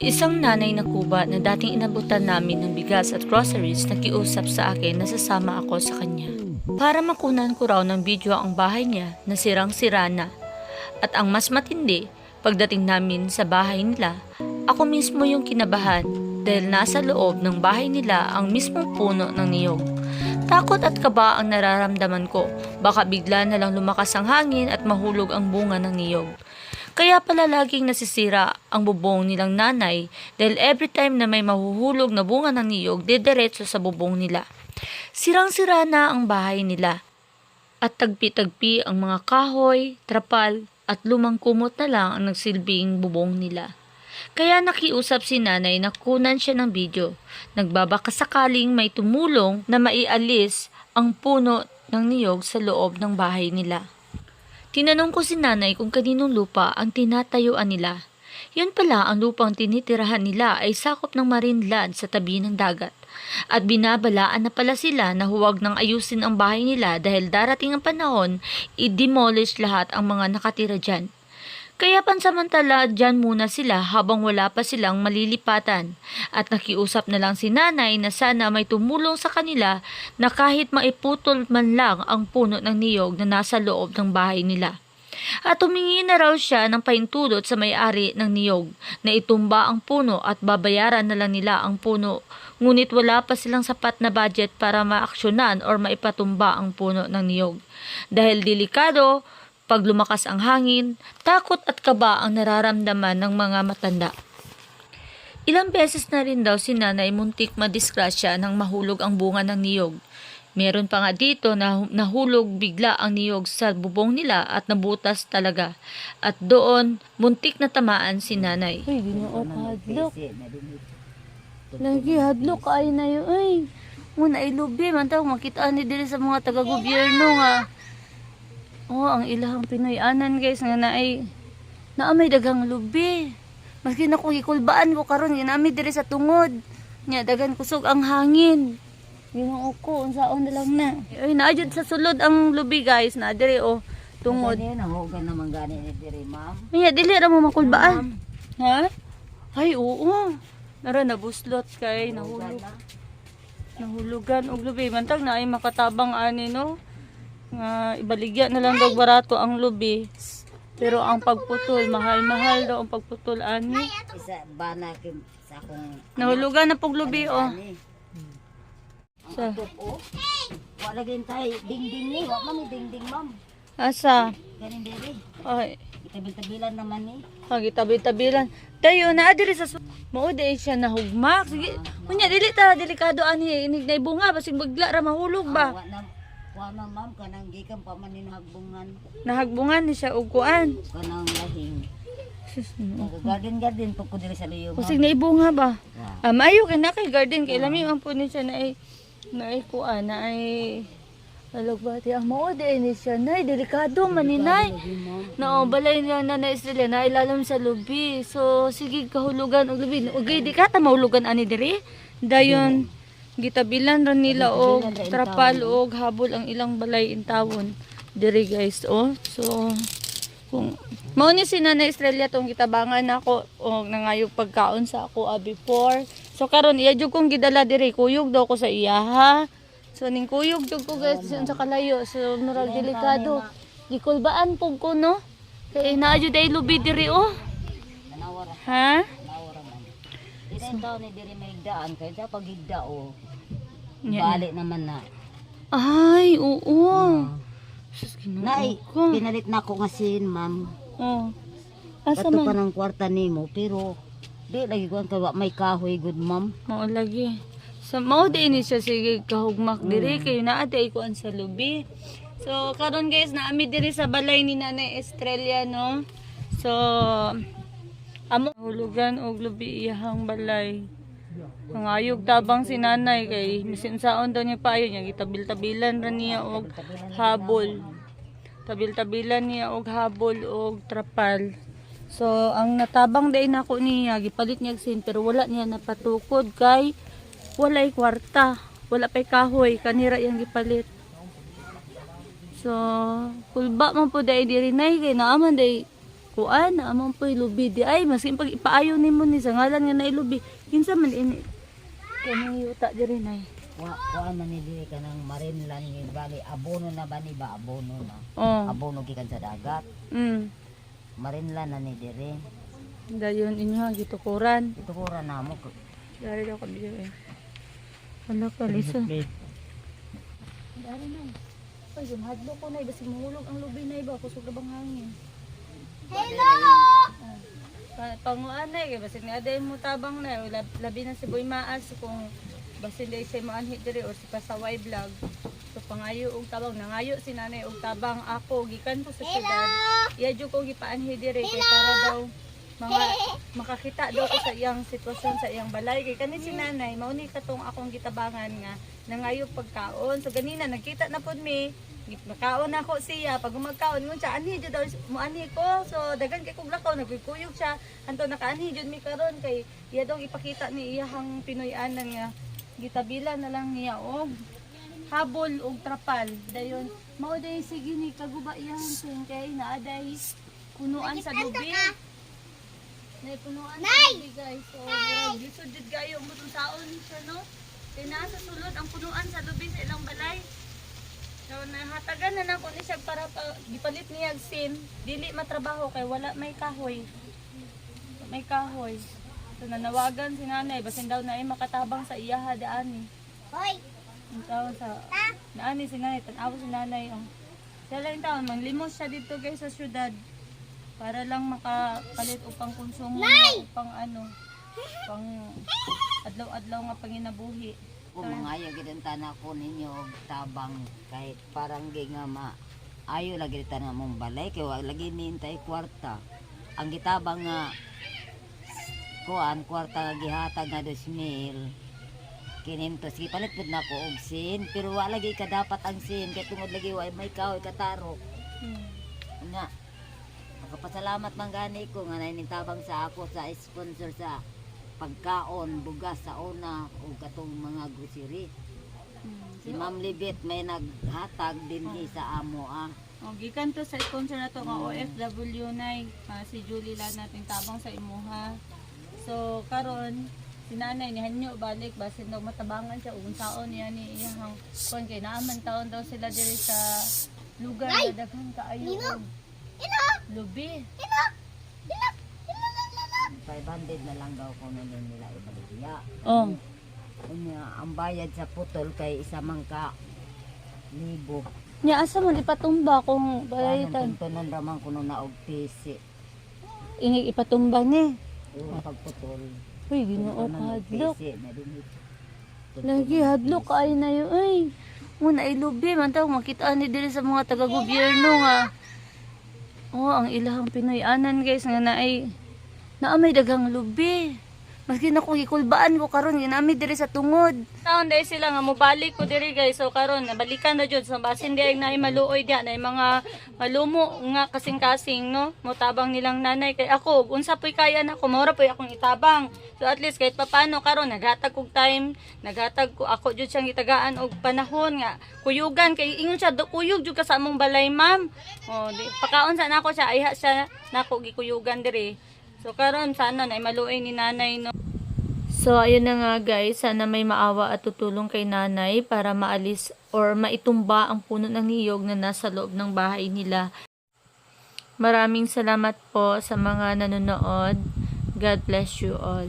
Isang nanay na kuba na dating inabutan namin ng bigas at groceries nakiusap sa akin na sasama ako sa kanya. Para makunan ko raw ng video ang bahay niya na sirang-sira na. At ang mas matindi, pagdating namin sa bahay nila, ako mismo yung kinabahan dahil nasa loob ng bahay nila ang mismong puno ng niyog. Takot at kaba ang nararamdaman ko. Baka bigla na lang lumakas ang hangin at mahulog ang bunga ng niyog. Kaya pala laging nasisira ang bubong nilang nanay dahil every time na may mahuhulog na bunga ng niyog, didiretso sa bubong nila. Sirang-sira na ang bahay nila. At tagpi-tagpi ang mga kahoy, trapal, at lumang kumot na lang ang nagsilbing bubong nila. Kaya nakiusap si nanay na kunan siya ng video. Nagbabaka sakaling may tumulong na maialis ang puno ng niyog sa loob ng bahay nila. Tinanong ko si nanay kung kaninong lupa ang tinatayuan nila. Yun pala ang lupang tinitirahan nila ay sakop ng marine land sa tabi ng dagat. At binabalaan na pala sila na huwag nang ayusin ang bahay nila dahil darating ang panahon, i-demolish lahat ang mga nakatira dyan. Kaya pansamantala dyan muna sila habang wala pa silang malilipatan at nakiusap na lang si nanay na sana may tumulong sa kanila na kahit maiputol man lang ang puno ng niyog na nasa loob ng bahay nila. At humingi na raw siya ng paintulot sa may-ari ng niyog na itumba ang puno at babayaran na lang nila ang puno. Ngunit wala pa silang sapat na budget para maaksyonan or maipatumba ang puno ng niyog. Dahil delikado, pag lumakas ang hangin, takot at kaba ang nararamdaman ng mga matanda. Ilang beses na rin daw si nanay muntik madisgrasya nang mahulog ang bunga ng niyog. Meron pa nga dito na nahulog bigla ang niyog sa bubong nila at nabutas talaga. At doon, muntik na tamaan si nanay. Ay, ginoo hadlok. Lagi hadlok ay na yun. Ay, muna ilubi. Man tawag makita ni dili sa mga taga-gobyerno nga. Oh, ang ilahang Pinoy-anan guys nga na ay naamay dagang lubi. Maski na kung ikulbaan ko karon ginami diri sa tungod. Nya dagan kusog ang hangin. Ginoo ko unsaon na lang na. Ay naajud sa sulod ang lubi guys na diri oh tungod. Gani na hugan naman gani ni diri ma'am. Nya dili ra mo makulbaan. Ha? Ay oo. Nara nabuslot kay nahulog. na. Nahulugan og lubi mantag na ay makatabang ani no. Nga ibaligya na lang daw barato ang lubi. Pero ang pagputol, mahal-mahal daw ang pagputol ani. Isa bana kim sa akong Nahulugan na pog lubi oh. ani. Sa. Wala gin tay dingding ni, wa man ni dingding ma'am. asa? Ganin diri. Ay, Itabil-tabilan naman ni. Pagitabi-tabilan. Dayo na diri sa su- mao di siya nahugmak. Sige. Kunya dili ta delikado ani inig na bunga basig bagla ra mahulog ba. Wa na wa na ma'am kanang gikan pa man hagbungan Nahagbungan ni siya og kuan. kanang lahing. Garden garden pag ko diri sa liyo. Basig na ibunga ba. Ah, maayo kay na kay garden kay lami ang punin siya na ay na ay kuan na ay Alog ba ti ang mao di ni siya nay delikado man ni nay. No, balay niya na na Israel na ilalim sa lubi. So sige kahulugan og lubi. Ugay di ka ta mahulugan ani diri. Dayon gitabilan ron nila og trapal og habol ang ilang balay intawon diri guys oh. So kung mao ni si Nanay Estrella tong gitabangan nako og nangayog pagkaon sa ako ah, before. So karon iya jud kong gidala diri kuyog daw ko sa iya ha. So ning kuyog jud ko guys diyan sa kalayo. So murag delikado. Gikulbaan pug ko no. Kay naa jud ay lubi diri oh. Ha? Dili daw ni diri may daan kay sa pagigda o. Nya. Bali naman na. Ay, oo. Sus, ginoo Nay, ko. pinalit na ko nga sin, ma'am. Oh. Asa pa man? ng kwarta nimo, pero di lagi ko kay wa may kahoy good ma'am. Mao lagi. Sa mao di ini siya sige kahugmak diri kay naa di kuan sa lubi. So karon guys naami diri sa balay ni Nanay Estrella no. So amo hulugan og lubi iyahang balay. Nangayog tabang si nanay kay misinsaon daw niya payo niya gitabil-tabilan ra niya og habol. Tabil-tabilan niya og habol og trapal. So ang natabang day nako niya gipalit niya sin pero wala niya napatukod kay walay kwarta. Wala pay kahoy kanira yang gipalit. So kulba man po day diri nay kay naaman day kuan na among po'y lubi di ay maski pag ipaayo nimo ni sa ngalan nga nailubi. Kinsa man ini? Kanang yuta diri nay. Wa kuan man ni diri ka ng marinlan ni bali abono na ba ni ba? Abono na. oh. Abono gikan sa dagat. mm. Marinlan na ni diri. dayon inyo ha gitukuran Ito ko ra namo. dari daw kabili eh. Wala ka lisa. Dari na ay yung hadlo ko na basi mahulog ang lubi na iba kusog na bang hangin Pa- panguan na eh, basin nga dahil mo tabang na, lab, labi na si Boy Maas kung basin dahil siya maanhi diri or si Pasaway Vlog. So pangayo og tabang, nangayo si nanay og tabang. Ako, gikan ko sa syudad. Iya jud ko gipaanhi diri kay para daw mga makakita daw ko sa iyang sitwasyon sa iyang balay. Kay kani si nanay mao ni katong akong gitabangan nga nangayo pagkaon. So ganina nagkita na pud mi. Nakaon ako siya. Pag umagkaon ngun siya anhi jud mo anhi ko. So dagan kay kog lakaw nagkuyog siya. Anto nakaanhi jud mi karon. Kay iya daw ipakita ni iyahang Pinoy-anan nga gitabila na lang niya og habol og trapal. Dayon mao day sige ni kaguba iyang sin kay naaday punuan sa lubi Nay! punuan sa guys. So murag lisod jud kayo. Mo tong taon siya no? Kay naa sa sulod ang punuan sa lubi sa ilang balay. So nahatagan na nako ni siya para pa, gipalit niya og sim, dili matrabaho kay wala may kahoy. May kahoy. So nanawagan si nanay. Basin daw na ay makatabang sa iyaha daani. Hoy, Ang tawag sa naani si nanay. Tan si nanay oh. Siya lang taon manglimos siya dito guys sa syudad para lang makapalit upang konsumo niya, upang ano pang adlaw-adlaw nga panginabuhi. Kung mangayo gid ang tanak ko ninyo og tabang kahit parang gi nga ma ayo lagi ta na mong balay kay wa lagi nintay kwarta. Ang gitabang nga kuan kwarta nga gihatag nga 2,000 kinimtos gipalit pud nako og sin pero wa lagi ka dapat ang sin kay tungod lagi wa may kahoy kataro Hmm. nga Nakapasalamat man gani ko nga nainintabang sa ako sa sponsor sa pagkaon, bugas sa una o katong mga grocery. Hmm. Si Ma'am Libet may naghatag din sa amo ah. O, gikan to sa sponsor na to nga OFW na ah, si Julie lang nating tabang sa imuha. So karon si nanay ni hanyo balik basin daw matabangan siya ug taon niya ni iyang kon kay naaman taon daw sila diri sa lugar na daghan kaayo og lubi. 500 na lang daw ko na nila ibaligya. Oh. Unya, ang bayad sa putol kay isa man ka libo. Nya asa man ipatumba kung Anong balaytan. tuntunan raman ko nung naog pisi. Ingi ipatumba ni. O pagputol. Uy, Ginoo og hadlok. na. Lagi hadlok ay na yun. Ay, muna ay lubi man makita ni diri sa mga taga gobyerno nga. Oh, ang ilahang Pinoy-anan guys nga na ay naamay daghang lubi. Maski na kung ikulbaan ko karon ginamit diri sa tungod. Taon dai sila nga mobalik ko diri guys. So karon nabalikan na jud sa basin di na maluoy dia na mga malumo nga kasing-kasing no. Motabang nilang nanay kay ako unsa poy kaya nako mora poy akong itabang. So at least kahit papano karon naghatag kog time, naghatag ko ako jud siyang itagaan og panahon nga kuyugan kay ingon siya "Do- kuyog jud ka sa among balay ma'am. Oh, di, pakaon sa nako siya ayha siya nako gikuyugan diri. So karon sana na maluoy ni nanay no. So ayun na nga guys, sana may maawa at tutulong kay nanay para maalis or maitumba ang puno ng niyog na nasa loob ng bahay nila. Maraming salamat po sa mga nanonood. God bless you all.